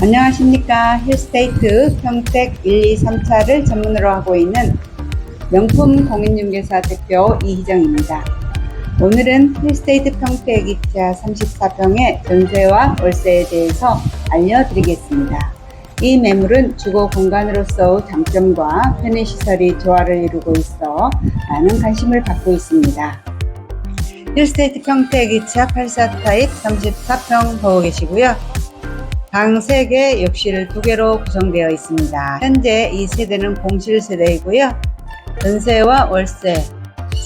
안녕하십니까. 힐스테이트 평택 1, 2, 3차를 전문으로 하고 있는 명품 공인중개사 대표 이희정입니다. 오늘은 힐스테이트 평택 2차 34평의 전세와 월세에 대해서 알려드리겠습니다. 이 매물은 주거 공간으로서 장점과 편의시설이 조화를 이루고 있어 많은 관심을 받고 있습니다. 힐스테이트 평택 2차 84 타입 34평 보고 계시고요. 방 3개, 욕실 2개로 구성되어 있습니다. 현재 이 세대는 공실 세대이고요. 전세와 월세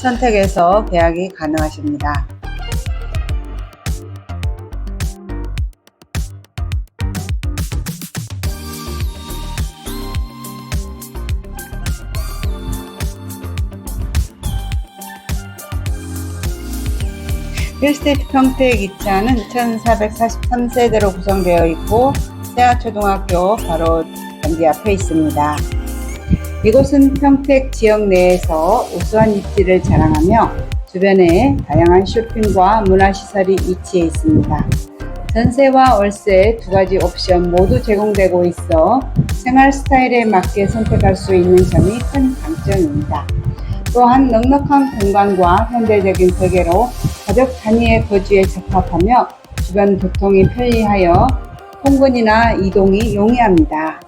선택해서 계약이 가능하십니다. 힐스테이트 평택 2차는 1443세대로 구성되어 있고 세아초등학교 바로 단지 앞에 있습니다. 이곳은 평택 지역 내에서 우수한 입지를 자랑하며 주변에 다양한 쇼핑과 문화시설이 위치해 있습니다. 전세와 월세 두 가지 옵션 모두 제공되고 있어 생활 스타일에 맞게 선택할 수 있는 점이 큰 장점입니다. 또한 넉넉한 공간과 현대적인 설계로 가족 단위의 거주에 적합하며 주변 교통이 편리하여 통근이나 이동이 용이합니다.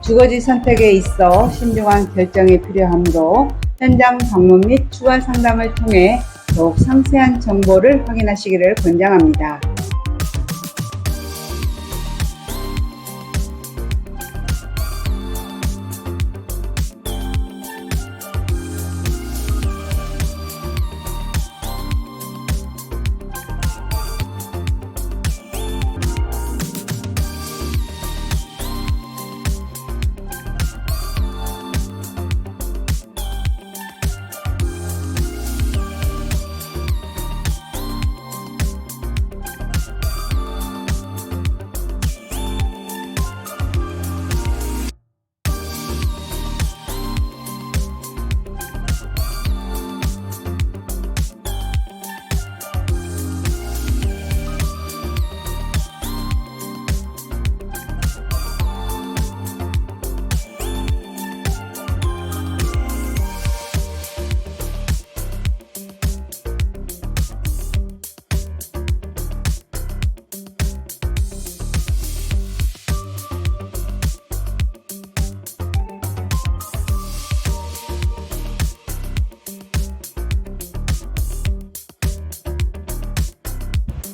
주거지 선택에 있어 신중한 결정이 필요하므로 현장 방문 및 추가 상담을 통해 더욱 상세한 정보를 확인하시기를 권장합니다.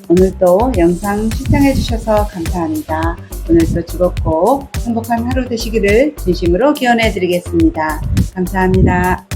오늘도 영상 시청해 주셔서 감사합니다. 오늘도 즐겁고 행복한 하루 되시기를 진심으로 기원해 드리겠습니다. 감사합니다.